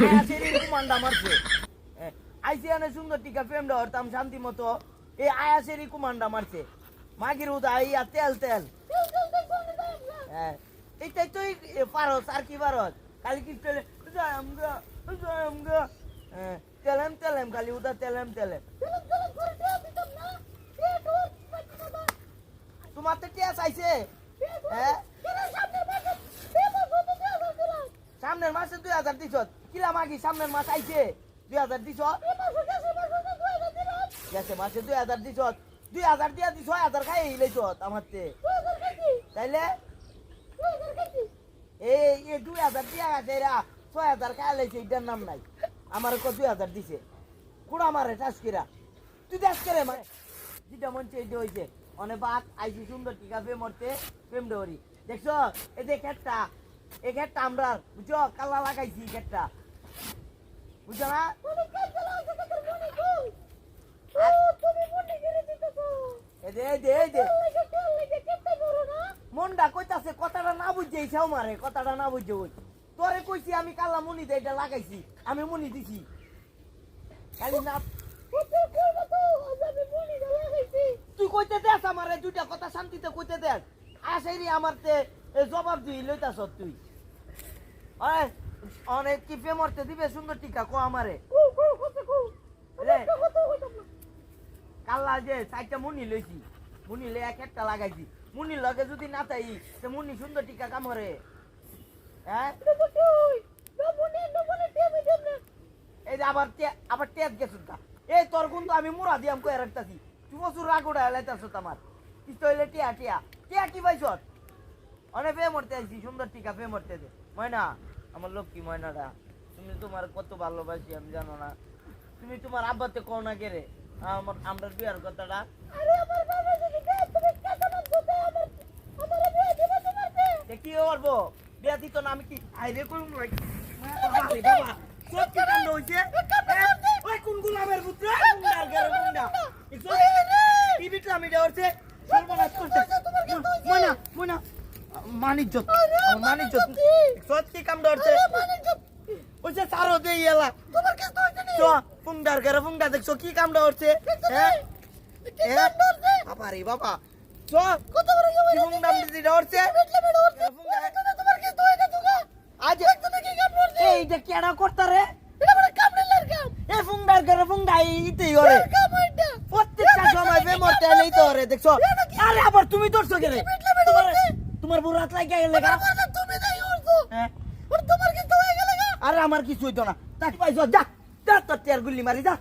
আয়াসের কুমান্ডা সুন্দর টিকা শান্তি মতো। এই আয়াসেরই কুমান্ডা মারছে মাগির উদা ইয়া তেল তেল। হ্যাঁ এইটাই তুই পারস আর কি পারস খালি কি তেলে? জয়ম গো জয়ম গো। তেলেম তেলেম খালি উদা তেলেম তেলেম। তোমার তো টিয়া চাইছে হ্যাঁ সামনের মাসে দুই হাজার দিছ। কিলা মাগি সামনের মাস আইছে? দুই হাজার দিছ? গেছে মাসে দুই হাজার দিছ। দুই হাজার দিয়া দি ছয় হাজার খাই লইছ আমার তে তাইলে? এই এই দুই হাজার দিয়া গেছে এরা ছয় হাজার খাই লাইছে এটার নাম নাই। আমার কত দুই হাজার দিছে। কুড়া মারে টাসকিরা তুই দেখ করে মানে যেটা মন চাই এটা হয়েছে অনেক বাদ আইসি সুন্দর টিকা ফেম মরতে ফেম ডরি দেখছ? এই যে খেটটা এই আমরা, বুঝছ? কাল্লা লাগাইছি এই খেটটা বুঝছ না? কইতাছে, কথাটা না আমি কালা মুনি দে লাগাইছি, আমি মুনি দিছি। তুই কইতে দেস আমারে দুইটা কথা শান্তিতে কইতে দেস। আসাইরি আমার তে জবাব দিই, লইতাছ তুই। অনেক কি পে মরতে দিবে সুন্দর টিকা কো আমারে। কাল্লা যে চারটা মুনি লইছি মুনি লে এক একটা লাগাইছি। মুনি লগে যদি না তাই তে মুনি সুন্দর টিকা কামরে হ্যাঁ? এই যে আবার আবার টেপ গেছুন কা এই তোর কিন্তু আমি মুরা দিয়াম কয়ে রাখতাছি। তুই বছর রাগ উড়া লাইতাছ আমার তুই তো হইলে টিয়া টিয়া। টিয়া কি পাইছ? অনেক ফে মরতে আইছি সুন্দর টিকা ফে মরতে দে। ময়না। আমার লক্ষ্মী ময়নাটা তুমি তোমার কত ভালোবাসি আমি জানো না। তুমি তোমার আব্বাতে কও না কে রে? আমার আমরা বিয়ার কথাটা। কি করব বিয়া দিত না আমি কি আইরে করুন বাবা সত্যি কাণ্ড হইছে এ, ওই কোন গোলামের পুত্র গুন্ডা গেরে গুন্ডা কি বিটলাম এটা হচ্ছে সর্বনাশ করতে ময়না ময়না মানিজ্জত মানিজ্জত সত্যি কাণ্ড হচ্ছে ওইছে সারো দেই এলা চ ফুংডার গেরে ফুংডা দেখছ কি কামটা হচ্ছে হ্যাঁ? বাবা রে বাবা। চ কি ফুংডা দিদি হচ্ছে আজ এইটা কেডা করতা রে? এ ফুংডার গেরে ফুংডা ইতেই করে প্রত্যেকটা সময় বেমরতে এলেই তো রে দেখছ? আরে আবার তুমি ধরছো কে রে তোমার তোমার বুড়ো হাত লাগিয়ে গেলে গা। হ্যাঁ আরে আমার কিছু হইতো না। তাকে পাইছো যা যা তোর টিয়ার গুল্লি মারি যা।